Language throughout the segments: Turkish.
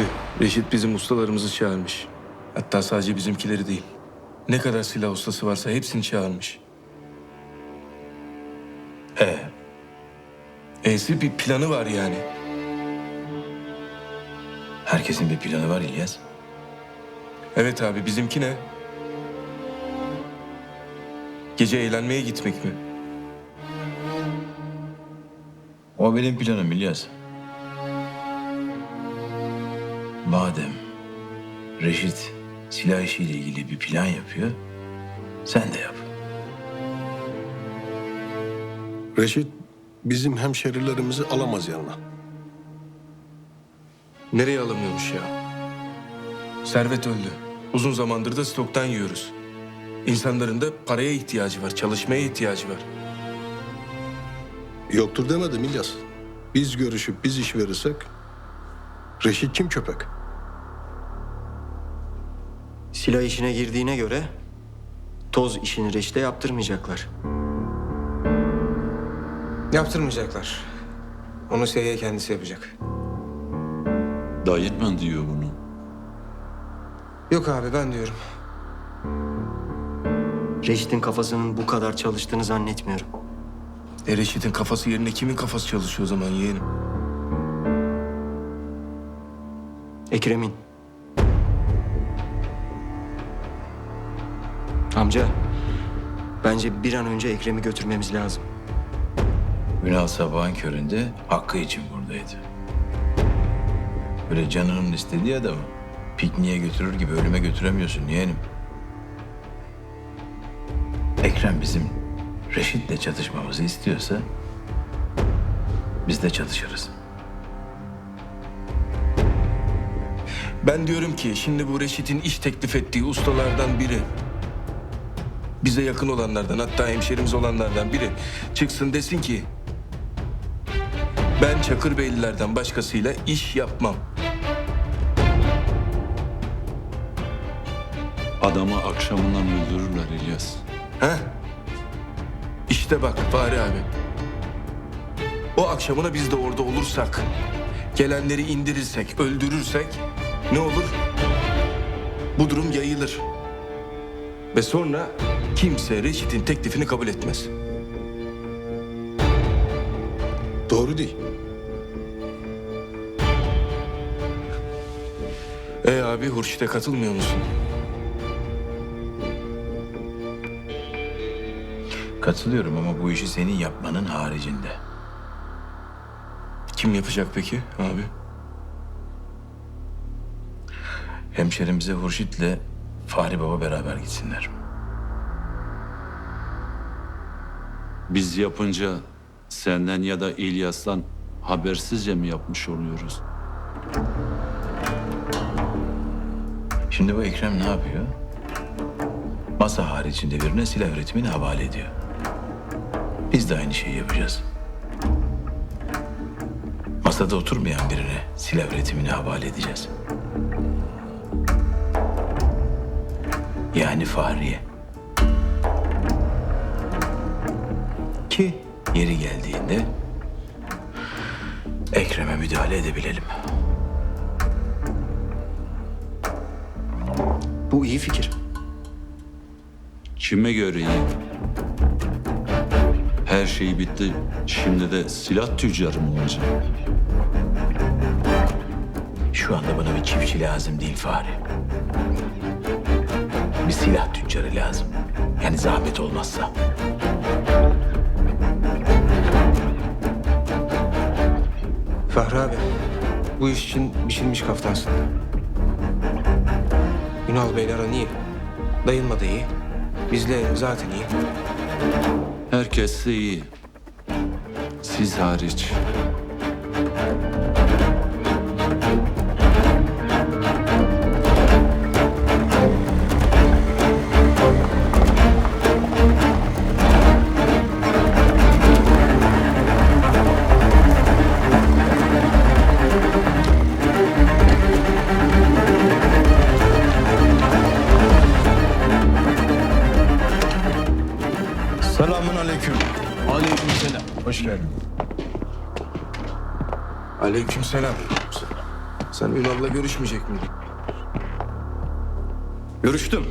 Abi Reşit bizim ustalarımızı çağırmış. Hatta sadece bizimkileri değil. Ne kadar silah ustası varsa hepsini çağırmış. He. E'si bir planı var yani. Herkesin bir planı var İlyas. Evet abi bizimki ne? Gece eğlenmeye gitmek mi? O benim planım İlyas. Madem Reşit silah işiyle ilgili bir plan yapıyor, sen de yap. Reşit bizim hemşerilerimizi alamaz yanına. Nereye alamıyormuş ya? Servet öldü. Uzun zamandır da stoktan yiyoruz. İnsanların da paraya ihtiyacı var, çalışmaya ihtiyacı var. Yoktur demedim İlyas. Biz görüşüp biz iş verirsek Reşit kim köpek? Silah işine girdiğine göre toz işini reçte yaptırmayacaklar. Yaptırmayacaklar. Onu Seyye kendisi yapacak. Dayıtman diyor bunu. Yok abi ben diyorum. Reşit'in kafasının bu kadar çalıştığını zannetmiyorum. E Reşit'in kafası yerine kimin kafası çalışıyor o zaman yeğenim? Ekrem'in. Amca, bence bir an önce Ekrem'i götürmemiz lazım. Ünal sabahın köründe hakkı için buradaydı. Böyle canının istediği adamı pikniğe götürür gibi ölüme götüremiyorsun yeğenim. Ekrem bizim Reşit'le çatışmamızı istiyorsa biz de çatışırız. Ben diyorum ki şimdi bu Reşit'in iş teklif ettiği ustalardan biri bize yakın olanlardan hatta hemşerimiz olanlardan biri çıksın desin ki ben Çakırbeylilerden başkasıyla iş yapmam. Adamı akşamından öldürürler İlyas. He? İşte bak Fahri abi. O akşamına biz de orada olursak, gelenleri indirirsek, öldürürsek ne olur? Bu durum yayılır. Ve sonra kimse Reşit'in teklifini kabul etmez. Doğru değil. E abi Hurşit'e katılmıyor musun? Katılıyorum ama bu işi senin yapmanın haricinde. Kim yapacak peki abi? Hemşerimize Hurşit'le Fahri Baba beraber gitsinler. Biz yapınca senden ya da İlyas'tan habersizce mi yapmış oluyoruz? Şimdi bu Ekrem ne yapıyor? Masa haricinde birine silah üretimini havale ediyor. Biz de aynı şeyi yapacağız. Masada oturmayan birine silah üretimini havale edeceğiz. Yani Fahriye. Ki yeri geldiğinde Ekrem'e müdahale edebilelim. Bu iyi fikir. Kime göre iyi? Her şey bitti. Şimdi de silah tüccarı mı olacak? Şu anda bana bir çiftçi lazım değil Fahri. Bir silah tüccarı lazım. Yani zahmet olmazsa. Fahri abi bu iş için biçilmiş kaftansın. Ünal Bey'le aran iyi. Dayınma da iyi. Bizle zaten iyi. Herkes iyi. Siz hariç. Selamun aleyküm. Aleyküm selam. Hoş geldin. Aleykümselam. Sen Ünal'la görüşmeyecek miydin? Görüştüm.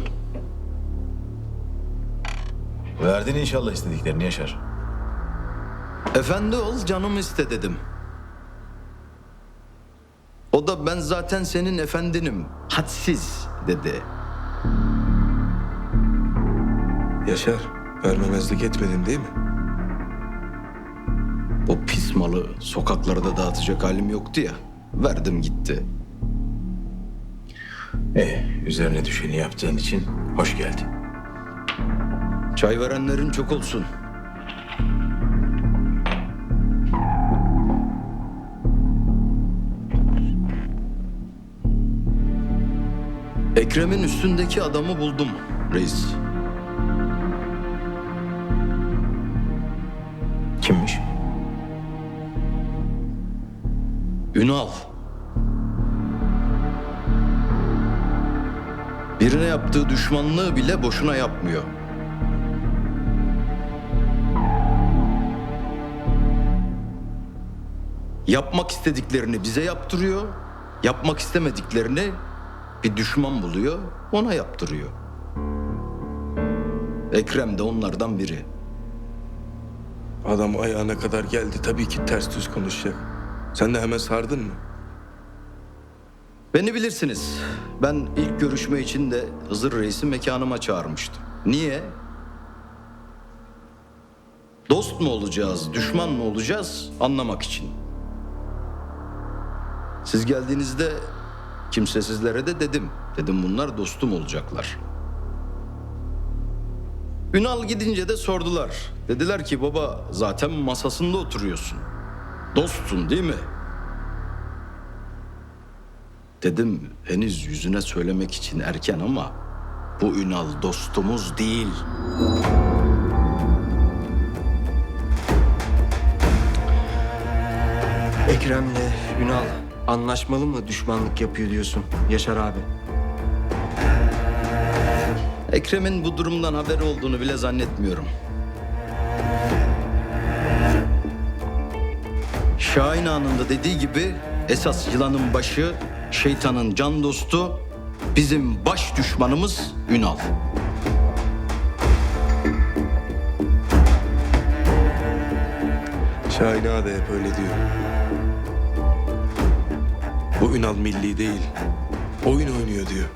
Verdin inşallah istediklerini Yaşar. Efendi ol canım iste dedim. O da ben zaten senin efendinim. Hadsiz dedi. Yaşar, vermemezlik etmedin değil mi? O pis malı sokaklarda dağıtacak halim yoktu ya. Verdim gitti. Eh, üzerine düşeni yaptığın için hoş geldin. Çay verenlerin çok olsun. Ekrem'in üstündeki adamı buldum reis. Ünal. Birine yaptığı düşmanlığı bile boşuna yapmıyor. Yapmak istediklerini bize yaptırıyor. Yapmak istemediklerini bir düşman buluyor, ona yaptırıyor. Ekrem de onlardan biri. Adam ayağına kadar geldi. Tabii ki ters düz konuşacak. Sen de hemen sardın mı? Beni bilirsiniz. Ben ilk görüşme için de Hızır Reis'i mekanıma çağırmıştım. Niye? Dost mu olacağız, düşman mı olacağız anlamak için. Siz geldiğinizde kimsesizlere de dedim. Dedim bunlar dostum olacaklar. Ünal gidince de sordular. Dediler ki baba zaten masasında oturuyorsun. Dostsun değil mi? Dedim henüz yüzüne söylemek için erken ama bu Ünal dostumuz değil. Ekrem'le Ünal anlaşmalı mı düşmanlık yapıyor diyorsun Yaşar abi? Ekrem'in bu durumdan haberi olduğunu bile zannetmiyorum. Şahin Ağa'nın da dediği gibi esas yılanın başı, şeytanın can dostu, bizim baş düşmanımız Ünal. Şahin Ağa da hep öyle diyor. Bu Ünal milli değil. Oyun oynuyor diyor.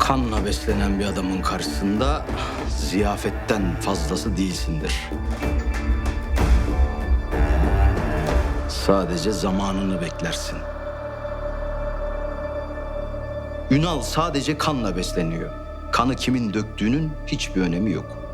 Kanla beslenen bir adamın karşısında ziyafetten fazlası değilsindir. Sadece zamanını beklersin. Ünal sadece kanla besleniyor. Kanı kimin döktüğünün hiçbir önemi yok.